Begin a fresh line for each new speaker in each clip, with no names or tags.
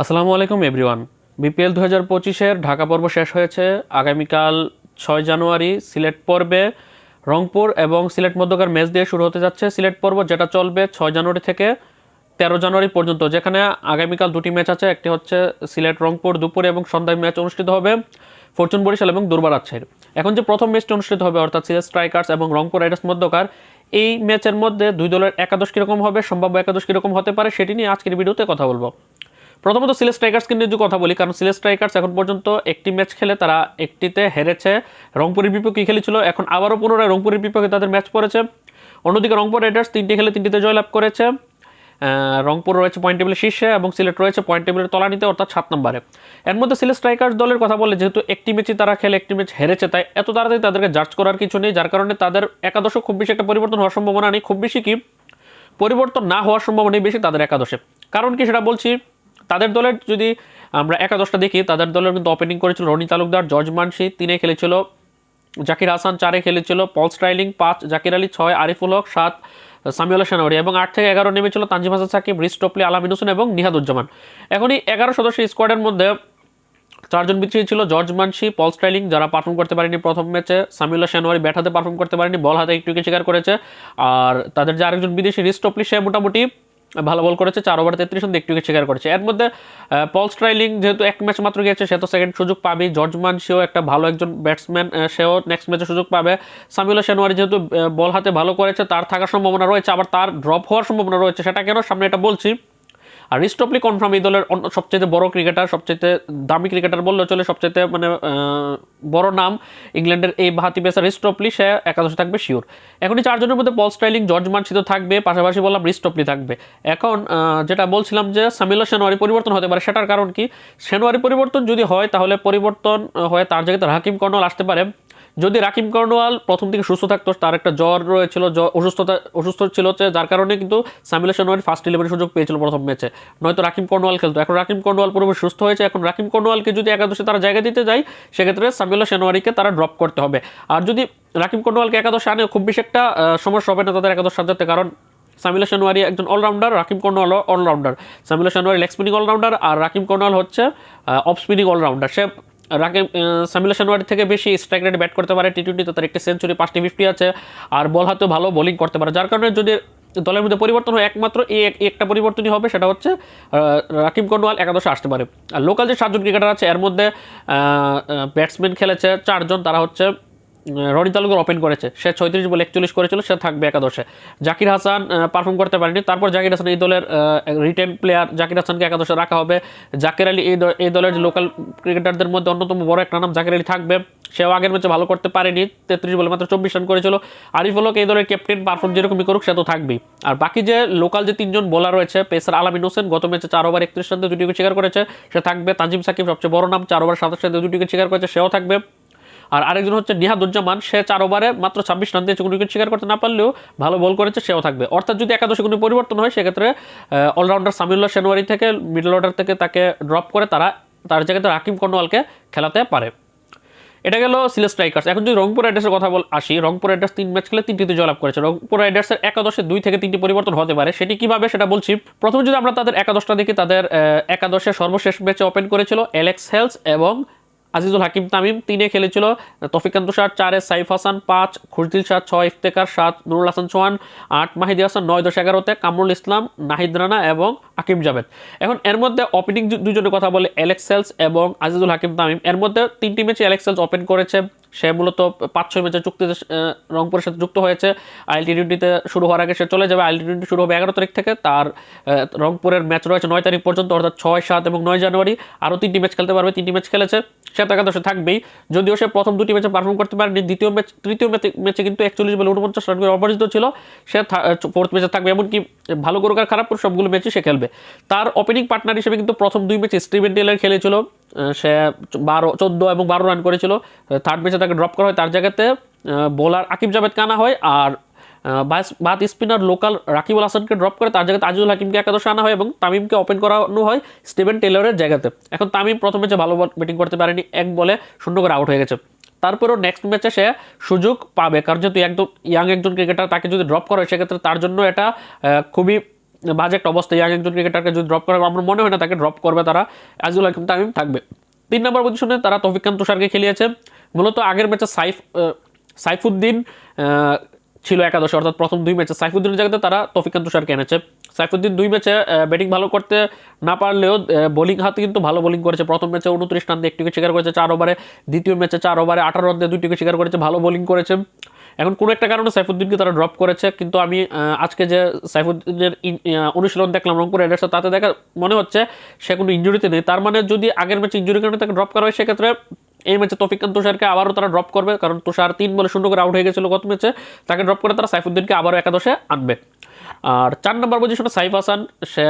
আসসালামু আলাইকুম, everyone. BPL দু হাজার পঁচিশের ঢাকা পর্ব শেষ হয়েছে। আগামীকাল ছয় জানুয়ারি সিলেট পর্বে রংপুর এবং সিলেট মধ্যকার ম্যাচ দিয়ে শুরু হতে যাচ্ছে সিলেট পর্ব, যেটা চলবে ছয় জানুয়ারি থেকে তেরো জানুয়ারি পর্যন্ত। যেখানে আগামীকাল দুটি ম্যাচ আছে, একটি হচ্ছে সিলেট রংপুর দুপুরে এবং সন্ধ্যায় ম্যাচ অনুষ্ঠিত হবে ফরচুন বরিশাল এবং দুর্বার রাজশাহীর এখন যে প্রথম ম্যাচটি অনুষ্ঠিত হবে, অর্থাৎ সিলেট স্ট্রাইকার্স এবং রংপুর রাইডার্স মধ্যকার, এই ম্যাচের মধ্যে দুই দলের একাদশ কীরকম হবে, সম্ভাব্য একাদশ কীরকম হতে পারে, সেটি নিয়ে আজকের ভিডিওতে কথা বলব। প্রথমত সিলেট স্ট্রাইকার্সকে নিয়ে কথা বলি, কারণ সিলেট স্ট্রাইকার্স এখন পর্যন্ত একটি ম্যাচ খেলে তারা একটিতে হেরেছে। রংপুরের বিপক্ষে খেলেছিল, এখন আবারও পুনরায় রংপুরের বিপক্ষে তাদের ম্যাচ পড়েছে। অন্যদিকে রংপুর রাইডার্স তিনটি খেলে তিনটিতে জয়লাভ করেছে। রংপুর রয়েছে পয়েন্ট টেবিলের শীর্ষে এবং সিলেট রয়েছে পয়েন্ট টেবিলের তলানিতে, অর্থাৎ সাত নম্বরে। এর মধ্যে সিলেট স্ট্রাইকার্স দলের কথা বলে যেহেতু একটি ম্যাচই তারা খেলে, একটি ম্যাচ হেরেছে, তাই এত তাড়াতাড়ি তাদেরকে জাজ করার কিছু নেই, যার কারণে তাদের একাদশও খুব বেশি একটা পরিবর্তন হওয়ার সম্ভাবনা নেই। খুব বেশি কি? পরিবর্তন না হওয়ার সম্ভাবনাই বেশি তাদের একাদশে। কারণ কি সেটা বলছি? তাদের দলের যদি আমরা একাদশটা দেখি, তাদের দলের কিন্তু ওপেনিং করেছিল রনি তালুকদার, জর্জ মানসি, তিনে খেলেছিল জাকির হাসান, চারে খেলেছিল পল স্ট্রাইলিং, পাঁচ জাকির আলী, ছয় আরিফুল হক, সাত সামিউল্লাহ সেনাওয়ারি এবং আট থেকে এগারো নেমেছিল তানজিম হাসান, সাকিব, রিস টপলি, আলামিন হোসেন এবং নিহাদুজ্জামান। এখন এই এগারো সদস্যের স্কোয়াডের মধ্যে চারজন বিচ্ছিন্ন ছিল, জর্জ মানসি, পল স্টাইলিং যারা পারফর্ম করতে পারেনি প্রথম ম্যাচে সামিউল্লাহ শানোয়ারি ব্যাট হাতে পারফর্ম করতে পারেনি বল হাতে একটু শিকার করেছে, আর তাদের যে আরেকজন বিদেশি রিস্টপলি সে মোটামুটি ভালো বল করেছে, চার ওভার তেত্রিশ রান একটু শিকার করেছে। এর মধ্যে পল স্ট্রাইলিং যেহেতু এক ম্যাচ মাত্র গিয়েছে, সে তো সেকেন্ড সুযোগ পাবে জর্জমান সেও একটা ভালো একজন ব্যাটসম্যান সেও নেক্সট ম্যাচে সুযোগ পাবে। সামিউল সেনওয়ারি যেহেতু বল হাতে ভালো করেছে, তার থাকার সম্ভাবনা রয়েছে, আবার তার ড্রপ হওয়ার সম্ভাবনা রয়েছে, সেটা কেন? সামনে এটা বলছি। আর রিস্টপলি কনফার্ম এই দলের সবচেয়ে বড় ক্রিকেটার, সবচেয়ে দামি ক্রিকেটার বললেও চলে, সবচেয়ে মানে বড় নাম ইংল্যান্ডের এই বাহাতি পেসার রিস্টপলি সে একাদশে থাকবে শিওর এখন এই চারজনের মধ্যে পল স্টাইলিং জর্জ মানসি তো থাকবে, পাশাপাশি বললাম রিস্টপলি থাকবে। এখন যেটা বলছিলাম যে সামিল্লা সেনোয়ারি পরিবর্তন হতে পারে, সেটার কারণ কি? সেনোয়ারি পরিবর্তন যদি হয়, তাহলে পরিবর্তন হয়ে তার জায়গাতে হাকিম কর্নওয়াল আসতে পারে। যদি রাকিম কর্নওয়াল প্রথম থেকে সুস্থ থাকতো, তার একটা জ্বর রয়েছিল অসুস্থতা, অসুস্থ ছিল যে যার কারণে কিন্তু সামিলা সোনোয়ারি ফার্স্ট ইলেভেনের সুযোগ পেয়েছিল প্রথম ম্যাচে নয়তো রাকিম কর্নওয়াল খেলতো। এখন রাকিম কর্নওয়াল পুরোপুরি সুস্থ হয়েছে। এখন রাকিম কর্নওয়ালকে যদি একাদশে তারা জায়গা দিতে যায়, সেক্ষেত্রে সামিলা সেনোয়ারিকে তারা ড্রপ করতে হবে। আর যদি রাকিম কর্নওয়ালকে একাদশে আনে খুব বেশি একটা সমস্যা হবে না তাদের একাদশ সাজাতে কারণ সামিলা শানোয়ারি একজন allrounder Rahkeem Cornwall allrounder Samiullah Shinwari leg spinning allrounder আর রাকিম কর্নওয়াল হচ্ছে অফ স্পিনিং অলরাউন্ডার সে আহ, সামিলা শানোয়ারি থেকে বেশি স্ট্রাইক রেট ব্যাট করতে পারে টি টোয়েন্টিতে তার একটি সেঞ্চুরি পাঁচটি ফিফটি আছে। আর বল হাতেও ভালো বোলিং করতে পারে। যার কারণে যদি দলের মধ্যে পরিবর্তন হয় একমাত্র এই এক- একটা পরিবর্তনই হবে সেটা হচ্ছে রাকিম কর্নওয়াল একাদশে আসতে পারে। আর লোকাল যে সাতজন ক্রিকেটার আছে এর মধ্যে ব্যাটসম্যান খেলেছে চারজন তারা হচ্ছে রনি তালুকের ওপেন করেছে। সে ছয়ত্রিশ বলে একচল্লিশ করেছিল, সে থাকবে একাদশে। জাকির হাসান পারফর্ম করতে পারেনি। তারপর জাকির হাসান এই দলের রিটেন প্লেয়ার জাকির হাসানকে একাদশে রাখা হবে। জাকির আলী এই এই দলের লোকাল ক্রিকেটারদের মধ্যে অন্যতম বড় একটা নাম জাকির আলী থাকবে। সেও আগের ম্যাচে ভালো করতে পারেনি, তেত্রিশ বলে মাত্র চব্বিশ রান করেছিল। আরিফ হলক এই দলের ক্যাপ্টেন পারফর্ম যেরকমই করুক, সে তো থাকবেই। আর বাকি যে লোকাল যে তিনজন বোলার রয়েছে, পেসার আলামিন হোসেন গত ম্যাচে চার ওভার একত্রিশ রান দুটি উইকেট শিকার করেছে। সে থাকবে। তাজিম সাকিব সবচেয়ে বড় নাম, চার ওভার সাতাশ রান দুটি উইকেট শিকার করেছে, সেও থাকবে। আর আরেকজন হচ্ছে নিহাদুজ্জামান, সে চার ওভারে মাত্র ছাব্বিশ রান দিয়েছে, কোনো উইকেট শিকার করতে না পারলেও ভালো বল করেছে, সেও থাকবে। অর্থাৎ যদি একাদশে কোনো পরিবর্তন হয়, সেক্ষেত্রে অলরাউন্ডার সামিউল্লাহ সেনোয়ারি থেকে মিডল অর্ডার থেকে তাকে ড্রপ করে তারা, তার জায়গাতে রাকিম কর্নওয়ালকে খেলাতে পারে। এটা গেল সিলেট স্ট্রাইকার্স। এখন যদি রংপুর রাইডার্সের কথা বল আসি, রংপুর রাইডার্স তিন ম্যাচ খেলে তিনটিতে জয়লাভ করেছে। রংপুর রাইডার্সের একাদশে দুই থেকে তিনটি পরিবর্তন হতে পারে। সেটি কীভাবে সেটা বলছি। প্রথমে যদি আমরা তাদের একাদশটা দেখি, তাদের একাদশে সর্বশেষ ম্যাচে ওপেন করেছিল এলেক্স হেলস এবং আজিজুল হাকিম তামিম তিনে খেলেছিল তফিকান্ত শাহ চারে সাইফ হাসান পাঁচ খুরজিল শাহ ছয় ইফতেকার সাত, নুরুল হাসান চৌহান আট, মাহিদি হাসান নয়, দশ এগারোতে কামরুল ইসলাম, নাহিদ রানা এবং হাকিম জাভেদ। এখন এর মধ্যে ওপেনিং দুজনের কথা বলে এলেক্সেলস এবং আজিজুল হাকিম তামিম। এর মধ্যে তিনটি ম্যাচে অ্যালেক্সেলস ওপেন করেছে। সে মূলত পাঁচ ছয় ম্যাচে চুক্তিতে রংপুরের সাথে যুক্ত হয়েছে। আইএল টি টোয়েন্টিতে শুরু হওয়ার আগে সে চলে যাবে। আইএল টি টোয়েন্টি শুরু হবে এগারো তারিখ থেকে। তার রংপুরের ম্যাচ রয়েছে নয় তারিখ পর্যন্ত, অর্থাৎ ছয়, সাত এবং নয় জানুয়ারি। আরও তিনটি ম্যাচ খেলতে পারবে, তিনটি ম্যাচ খেলেছে। সে একাদশে থাকবেই। যদিও সে প্রথম দুটি ম্যাচে পারফর্ম করতে পারেনি। দ্বিতীয় ম্যাচ, তৃতীয় ম্যাচে কিন্তু একচল্লিশ বলে উনপঞ্চাশ রান করে অপরাজিত ছিল। সে ফোর্থ ম্যাচে থাকবে। এমনকি ভালো করুক আর খারাপ সবগুলো ম্যাচে সে খেলবে। তার ওপেনিং পার্টনার হিসেবে কিন্তু প্রথম দুই ম্যাচে স্টিভেন টেলার খেলেছিল। সে বারো, চোদ্দ এবং বারো রান করেছিল। থার্ড ম্যাচে তাকে ড্রপ করা হয়। তার জায়গাতে বোলার আকিব জাভেদ কানা হয় আর বাদ স্পিনার লোকাল রাকিবুল হাসানকে ড্রপ করে তার জায়গাতে আজিজুল হাকিমকে একাদশে আনা হয় এবং তামিমকে ওপেন করানো হয় স্টিভেন টেলরের জায়গাতে। এখন তামিম প্রথম ম্যাচে ভালো ব্যাটিং করতে পারেনি, এক বলে শূন্য করে আউট হয়ে গেছে। তারপরেও নেক্সট ম্যাচে সে সুযোগ পাবে। কারণ যেহেতু একদম ইয়াং একজন ক্রিকেটার তাকে যদি ড্রপ করা হয় সেক্ষেত্রে তার জন্য এটা খুবই বাজে একটা অবস্থা ইয়াং একজন ক্রিকেটারকে যদি ড্রপ করে, আমার মনে হয় না তাকে ড্রপ করবে তারা। আজিজুল হাকিম তামিম থাকবে। তিন নম্বর পজিশনে তারা তৌফিক খান তুষারকে খেলিয়েছে। মূলত আগের ম্যাচে সাইফ সাইফুদ্দিন ছিল একাদশে, অর্থাৎ প্রথম দুই ম্যাচে সাইফুদ্দিনের জায়গাতে তারা তৌফিক খান তুষারকে এনেছে। সাইফুদ্দিন দুই ম্যাচে ব্যাটিং ভালো করতে না পারলেও বোলিং হাতে কিন্তু ভালো বোলিং করেছে। প্রথম ম্যাচে উনত্রিশ রান দিয়ে একটি শিকার করেছে, চার ওভারে দ্বিতীয় ম্যাচে চার ওভারে আঠারো রান দিয়ে দুইটি উইকেট শিকার করেছে, ভালো বোলিং করেছে। এখন কোনো একটা কারণে সাইফুদ্দিনকে তারা ড্রপ করেছে, কিন্তু আমি আজকে যে সাইফুদ্দিনের অনুশীলন দেখলাম রংপুর রাইডার্সে তাতে দেখা মনে হচ্ছে সে কোনো ইঞ্জুরিতে নেই। তার মানে যদি আগের ম্যাচে ইঞ্জুরি কারণে তাকে ড্রপ করা হয়, সেক্ষেত্রে এই ম্যাচে তৌফিক খান তুষারকে আবারও তারা ড্রপ করবে, কারণ তুষার তিন বলে শূন্য করে আউট হয়ে গেছিল গত ম্যাচে। তাকে ড্রপ করে তারা সাইফুদ্দিনকে আবারও একাদশে আনবে। আর চার নম্বর পজিশনে সাইফ হাসান, সে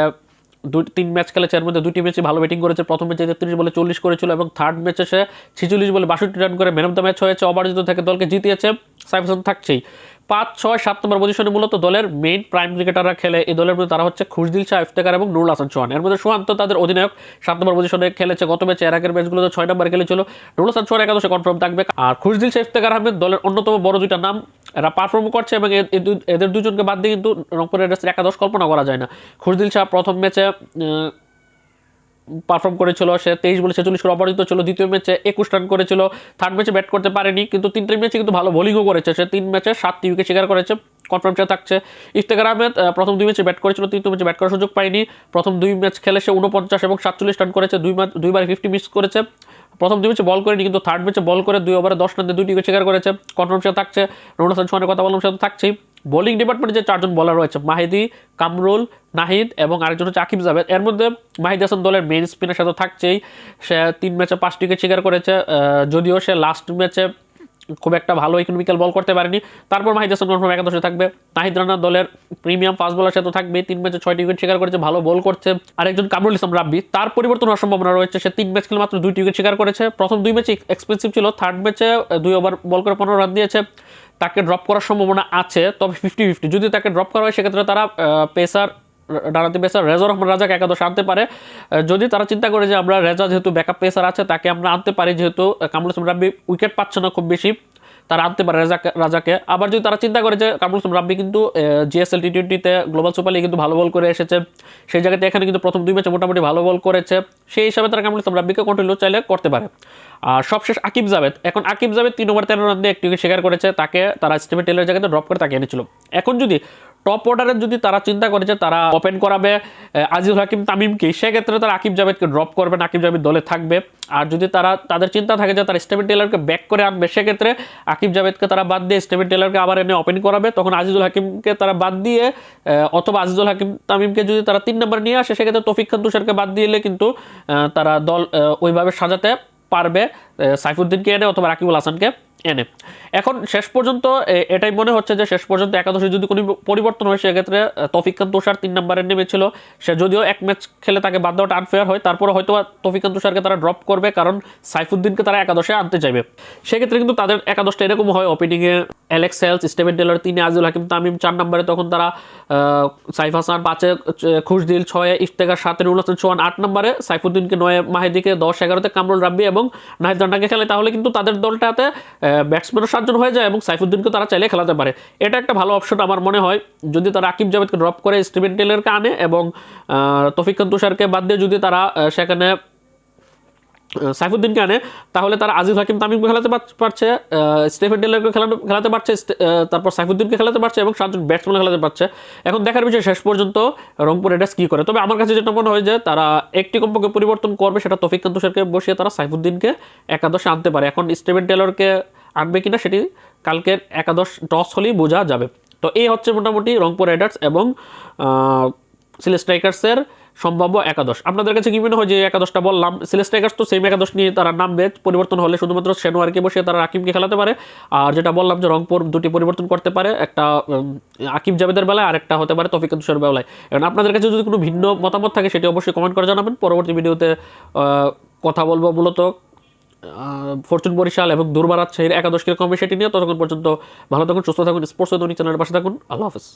দুই তিন ম্যাচ খেলে চার মধ্যে দুটি ম্যাচে ভালো ব্যাটিং করেছে। প্রথম ম্যাচে তেত্রিশ বলে চল্লিশ করেছিল এবং থার্ড ম্যাচে সে ছিচল্লিশ বলে বাষট্টি রান করে ম্যান অফ দ্য ম্যাচ হয়েছে। অপরাজিত থেকে দলকে জিতিয়েছে। সাইফ হাসান থাকছেই। পাঁচ ছয় সাত নম্বর পজিশনে মূলত দলের মেইন প্রাইম ক্রিকেটাররা খেলে। এই দলের মধ্যে তারা হচ্ছে খুশদিল শাহ ইফতেকার এবং নুরুল হাসান চৌহান। এর মধ্যে সোহান তো তাদের অধিনায়ক। সাত নম্বর পজিশনে খেলেছে গত ম্যাচে এর আগের ম্যাচগুলোতে ছয় নম্বর খেলেছিল নুরুল হাসান চৌহান। একাদশে কনফার্ম থাকবে। আর খুশদিল শাহ ইফতেকার আহমেদ দলের অন্যতম বড় দুইটা নাম এরা পারফর্ম করছে এবং এদের দুজনকে বাদ দিয়ে কিন্তু রংপুর রাইডার্সের একাদশ কল্পনা করা যায় না। খুশদিল শাহ প্রথম ম্যাচে পারফর্ম করেছিল, সে তেইশ বলে ছেচল্লিশ করে অপরাজিত ছিল, দ্বিতীয় ম্যাচে একুশ রান করেছিল থার্ড ম্যাচে ব্যাট করতে পারেনি, কিন্তু তিনটে ম্যাচে কিন্তু ভালো বোলিংও করেছে, সে তিন ম্যাচে সাতটি উইকেট শিকার করেছে কনফার্ম সে থাকছে। ইফতেখার আহমেদ প্রথম দুই ম্যাচে ব্যাট করেছিল, তৃতীয় ম্যাচে ব্যাট করার সুযোগ পায়নি, প্রথম দুই ম্যাচ খেলে সে উনপঞ্চাশ এবং সাতচল্লিশ রান করেছে, দুই ম্যাচ, দুইবার ফিফটি মিস করেছে, প্রথম দুই ম্যাচে বল করেনি, কিন্তু থার্ড ম্যাচে বল করে দুই ওভারে দশ রান দুটি উইকেট শিকার করেছে কনফার্ম সে থাকছে রুন হাসান সোহানের কথা বললাম, সে তো থাকছেই। বোলিং ডিপার্টমেন্টে যে চারজন বলার রয়েছে, মাহিদি, কামরুল, নাহিদ এবং আরেকজন হচ্ছে আকিব জাভেদ। এর মধ্যে মাহিদ হাসান দলের মেইন স্পিনের সাথে থাকছেই। সে তিন ম্যাচে পাঁচটি উইকেট শিকার করেছে যদিও সে লাস্ট ম্যাচে খুব একটা ভালো ইকোনমিক্যাল বল করতে পারেনি। তারপর মাহিদ হাসান কনফার্ম একাদশে থাকবে। নাহিদ রানা দলের প্রিমিয়াম ফাস্ট বলার সাথে থাকবে তিন ম্যাচে ছয়টি উইকেট শিকার করেছে, ভালো বল করছে। আরেকজন কামরুল ইসলাম রাব্বি, তার পরিবর্তন হওয়ার সম্ভাবনা রয়েছে, সে তিন ম্যাচ খেলে মাত্র দুইটি উইকেট শিকার করেছে। প্রথম দুই ম্যাচে এক্সপেন্সিভ ছিল থার্ড ম্যাচে দুই ওভার বল করে পনেরো রান দিয়েছে। তাকে ড্রপ করার সম্ভাবনা আছে, তবে ফিফটি ফিফটি যদি তাকে ড্রপ করা হয়, সেক্ষেত্রে তারা পেসার ডানাতে পেসার রেজর রহমান রাজাকে একাদশ আনতে পারে। যদি তারা চিন্তা করে যে আমরা রেজা যেহেতু ব্যাকআপ পেসার আছে, তাকে আমরা আনতে পারি যেহেতু কামরুল ইসলাম রাব্বি উইকেট পাচ্ছে না খুব বেশি, তারা আনতে পারে রাজাকে রাজাকে। আবার যদি তারা চিন্তা করে যে কামরুল ইসলাম রাব্বি কিন্তু জিএসএল টি টোয়েন্টিতে গ্লোবাল সুপার লিগে কিন্তু ভালো বল করে এসেছে, সেই জায়গাতে এখানে কিন্তু প্রথম দুই ম্যাচে মোটামুটি ভালো বল করেছে, সেই হিসাবে তারা কামরুল ইসলাম রাব্বিকে কন্টিনিউ চাইলে করতে পারে। আর সবশেষ আকিব জাভেদ। এখন আকিব জাভেদ তিন ওভার তেরো রান দিয়ে একটি শিকার করেছে, তাকে তারা স্টিভেন টেলের জায়গাতে ড্রপ করে তাকে এনেছিল। এখন যদি টপ অর্ডারের যদি তারা চিন্তা করে যে তারা ওপেন করাবে আজিজুল হাকিম তামিমকে, সেক্ষেত্রে তারা আকিব জাভেদকে ড্রপ করবে আকিব জাভেদ দলে থাকবে। আর যদি তারা, তাদের চিন্তা থাকে যে তারা স্টেভেন টেলারকে ব্যাক করে আনবে, সেক্ষেত্রে আকিব জাভেদকে তারা বাদ দিয়ে স্টেভেন টেলারকে আবার এনে ওপেন করাবে। তখন আজিজুল হাকিমকে তারা বাদ দিয়ে অথবা আজিজুল হাকিম তামিমকে যদি তারা তিন নম্বর নিয়ে আসে, সেক্ষেত্রে তফিক খান তুষারকে বাদ দিলে কিন্তু তারা দল ওইভাবে সাজাতে পারবে সাইফুদ্দিনকে এনে অথবা রাকিবুল হাসানকে। এনে এখন শেষ পর্যন্ত এটাই মনে হচ্ছে যে শেষ পর্যন্ত একাদশে যদি কোনো পরিবর্তন হয় সেক্ষেত্রে আহ, তৌফিক খান তুষার তিন নম্বরে নেমেছিল। সে যদিও এক ম্যাচ খেলে তাকে বাদ দেওয়াটা আনফেয়ার হয় তারপরে হয়তো বা তৌফিক খান তুষারকে তারা ড্রপ করবে কারণ সাইফুদ্দিনকে তারা একাদশে আনতে চাইবে। সেক্ষেত্রে কিন্তু তাদের একাদশটা এরকম হয় ওপেনিংয়ে অ্যালেক্স সেলস স্টেভেন টেলর তিনে আজিজুল হাকিম তামিম চার নম্বরে তখন তারা সাইফ হাসান পাঁচে খুশদিল ছয়ে ইফতেকার সাতে রুল হাসান চৌহান আট নম্বরে সাইফুদ্দিনকে নয়ে মাহিদিকে দশ এগারোতে কামরুল রাব্বি এবং নাহিদ রান্নাকে খেলে। তাহলে কিন্তু তাদের দলটাতে ব্যাটসম্যানও সাতজন হয়ে যায় এবং সাইফুদ্দিনকে তারা চাইলে খেলাতে পারে। এটা একটা ভালো অপশন আমার মনে হয়। যদি তারা আকিব জাভেদকে ড্রপ করে, স্টিভেন টেলরকে আনে এবং তৌফিক তুষারকে বাদ দিয়ে যদি তারা সেখানে সাইফুদ্দিনকে আনে, তাহলে তারা আজিজ হাকিম তামিমকে খেলাতে পারছে স্টেফেন টেলারকে খেলাতে খেলাতে পারছে তারপর সাইফুদ্দিনকে খেলাতে পারছে এবং সাতজন ব্যাটসম্যান খেলাতে পারছে। এখন দেখার বিষয় শেষ পর্যন্ত রংপুর রাইডার্স কী করে? তবে আমার কাছে যেটা মনে হয় যে তারা একটি কমপক্ষে পরিবর্তন করবে, সেটা তফিক খান তুষারকে বসিয়ে তারা সাইফুদ্দিনকে একাদশে আনতে পারে। এখন স্টেভেন টেলরকে আনবে কিনা সেটি কালকের একাদশ টস হলেই বোঝা যাবে। তো এই হচ্ছে মোটামুটি রংপুর রাইডার্স এবং সিলেট স্ট্রাইকার্সের সম্ভাব্য একাদশ। আপনাদের কাছে কি মনে হয় যে একাদশটা বললাম? সিলেট স্ট্রাইকার্স তো সেম একাদশ নিয়ে তারা নামবে। পরিবর্তন হলে শুধুমাত্র সেনোয়ারকে বসে তারা আকিমকে খেলাতে পারে। আর যেটা বললাম যে রংপুর দুটি পরিবর্তন করতে পারে একটা উম, জাবেদের বেলায় আর একটা হতে পারে তফিক তুষার বেলায়। এখন আপনাদের কাছে যদি কোনো ভিন্ন মতামত থাকে সেটি অবশ্যই কমেন্ট করে জানাবেন। পরবর্তী ভিডিওতে কথা বলব মূলত ফরচুন বরিশাল এবং দুর্বার রাজশাহীর একাদশ কীরকম হবে সেটি নিয়ে ততক্ষণ পর্যন্ত ভালো থাকুন, সুস্থ থাকুন স্পোর্টস দৈনিক চ্যানেলের পাশে থাকুন। আল্লাহ হাফেজ।